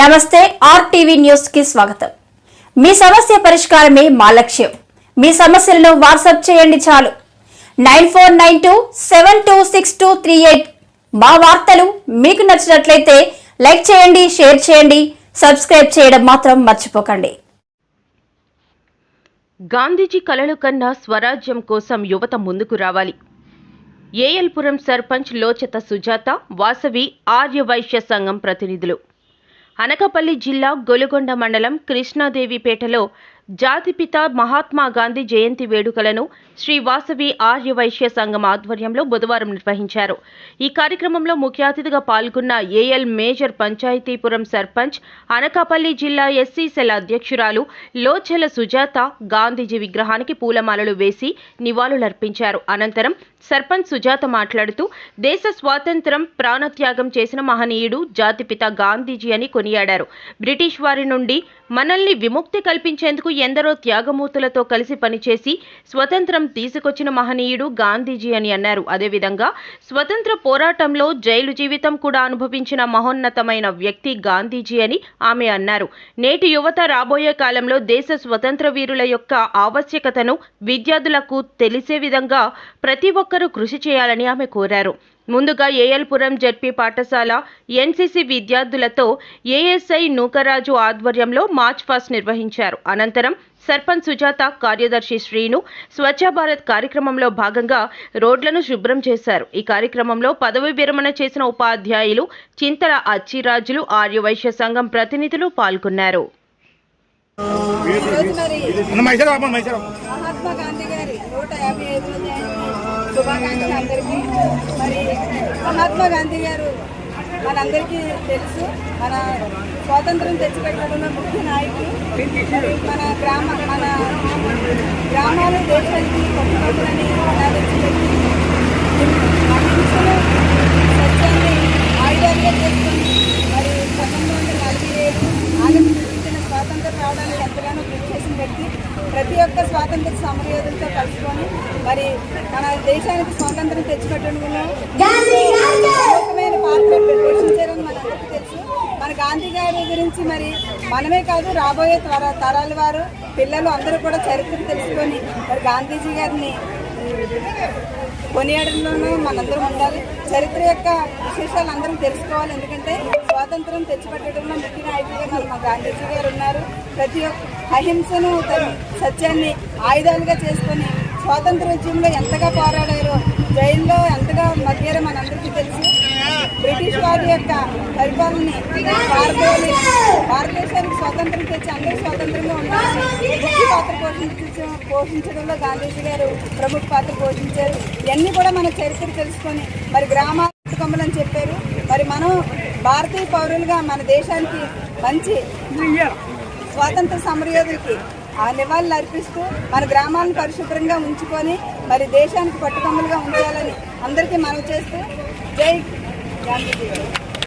నమస్తే ఆర్టీవీ న్యూస్కి స్వాగతం. మీ సమస్య పరిష్కారమే మా లక్ష్యం. మీ సమస్యలను వాట్సాప్ చేయండి చాలు. Nine four nine two seven two six two three eight మా వార్తలు మీకు నచ్చినట్లయితే లైక్ చేయండి షేర్ చేయండి సబ్స్క్రైబ్ చేయడం మాత్రం మర్చిపోకండి. గాంధీజీ కలలు కన్నా స్వరాజ్యం కోసం యువత ముందుకు రావాలి. ఏఎల్పురం సర్పంచ్ లోచత సుజాత వాసవి ఆర్యవైశ్య సంఘం ప్రతినిధులు. అనకాపల్లి జిల్లా గొలుగొండ మండలం కృష్ణాదేవిపేటలో జాతిపిత మహాత్మా గాంధీ జయంతి వేడుకలను శ్రీ వాసవి ఆర్యవైశ్య సంఘం ఆధ్వర్యంలో బుధవారం నిర్వహించారు. ఈ కార్యక్రమంలో ముఖ్య అతిథిగా పాల్గొన్న A L major Panchayatipuram sarpanch Anakapalli జిల్లా ఎస్సీ సెల్ అధ్యక్షురాలు లోచెల సుజాత గాంధీజీ విగ్రహానికి పూలమాలలు వేసి నివాళులర్పించారు. అనంతరం సర్పంచ్ సుజాత మాట్లాడుతూ దేశ స్వాతంత్రం ప్రాణత్యాగం చేసిన మహనీయుడు జాతిపిత గాంధీజీ అని కొనియాడారు. బ్రిటిష్ వారి నుండి మనల్ని విముక్తి కల్పించేందుకు ఎందరో త్యాగమూర్తులతో కలిసి పనిచేసి స్వతంత్రం తీసుకొచ్చిన మహనీయుడు గాంధీజీ అని అన్నారు. అదేవిధంగా స్వతంత్ర పోరాటంలో జైలు జీవితం కూడా అనుభవించిన మహోన్నతమైన వ్యక్తి గాంధీజీ అని ఆమె అన్నారు. నేటి యువత రాబోయే కాలంలో దేశ స్వతంత్ర వీరుల యొక్క ఆవశ్యకతను విద్యార్థులకు తెలిసే విధంగా ప్రతి ఒక్కరూ కృషి చేయాలని ఆమె కోరారు. ముందుగా ఏఎల్పురం జడ్పీ పాఠశాల ఎన్సీసీ విద్యార్థులతో ఏఎస్ఐ నూకరాజు ఆధ్వర్యంలో మార్చ్ పాస్ట్ నిర్వహించారు. అనంతరం సర్పంచ్ సుజాత కార్యదర్శి శ్రీను స్వచ్ఛ భారత్ కార్యక్రమంలో భాగంగా రోడ్లను శుభ్రం చేశారు. ఈ కార్యక్రమంలో పదవి విరమణ చేసిన ఉపాధ్యాయులు చింతల అచ్చిరాజులు ఆర్యవైశ్య సంఘం ప్రతినిధులు పాల్గొన్నారు. మహాత్మా గాంధీ గారి నూట యాభై ఐదు శుభాకాంక్షలు అందరికీ. మరి మహాత్మా గాంధీ గారు మనందరికీ తెలుసు. మన స్వాతంత్రం తెచ్చిపెట్టడంలో ముఖ్య నాయకులు. మన గ్రామ మన గ్రామాలు దేశానికి కొట్టుకోవాలని ఆలోచించి స్వచ్ఛాన్ని ఆయుధాలుగా చేస్తూ ప్రతి ఒక్క స్వాతంత్ర సమరయోధులతో కలుసుకొని మరి మన దేశానికి స్వాతంత్రం తెచ్చిపెట్టడంలో ప్రముఖమైన పాత్ర పోషించారని మనందరికీ తెలుసు. మన గాంధీ గారి గురించి మరి మనమే కాదు రాబోయే త్వర తరాల వారు పిల్లలు అందరూ కూడా చరిత్ర తెలుసుకొని మరి గాంధీజీ గారిని కొనియాడడంలోనూ మనందరం ఉండాలి. చరిత్ర యొక్క విశేషాలు అందరం తెలుసుకోవాలి. ఎందుకంటే స్వాతంత్రం తెచ్చిపెట్టడంలో ముఖ్య నాయకులుగా మన మా గాంధీజీ గారు ఉన్నారు. ప్రతి ఒక్క అహింసను తన సత్యాన్ని ఆయుధాలుగా చేసుకొని స్వాతంత్ర ఉద్యమంలో ఎంతగా పోరాడారో జైల్లో ఎంతగా మగ్గారో మనందరికీ తెలుసు. బ్రిటిష్ వారి యొక్క పరిపాలనని భారతదేశ భారతదేశానికి స్వాతంత్రం తెచ్చి అందరూ స్వాతంత్రంగా ఉండాలని ముఖ్య పాత్ర పోషించ పోషించడంలో గాంధీజీ గారు ప్రముఖ పాత్ర పోషించారు. ఇవన్నీ కూడా మన చరిత్ర తెలుసుకొని మరి గ్రామాల కొమ్మలని చెప్పారు. మరి మనం భారతీయ పౌరులుగా మన దేశానికి మంచి స్వాతంత్ర సమరయోధులకి ఆ నివాళులు అర్పిస్తూ మన గ్రామాలను పరిశుభ్రంగా ఉంచుకొని మరి దేశానికి పట్టుకొమ్మలుగా ఉండాలని అందరికీ మనవి చేస్తూ జై గాంధీజీ.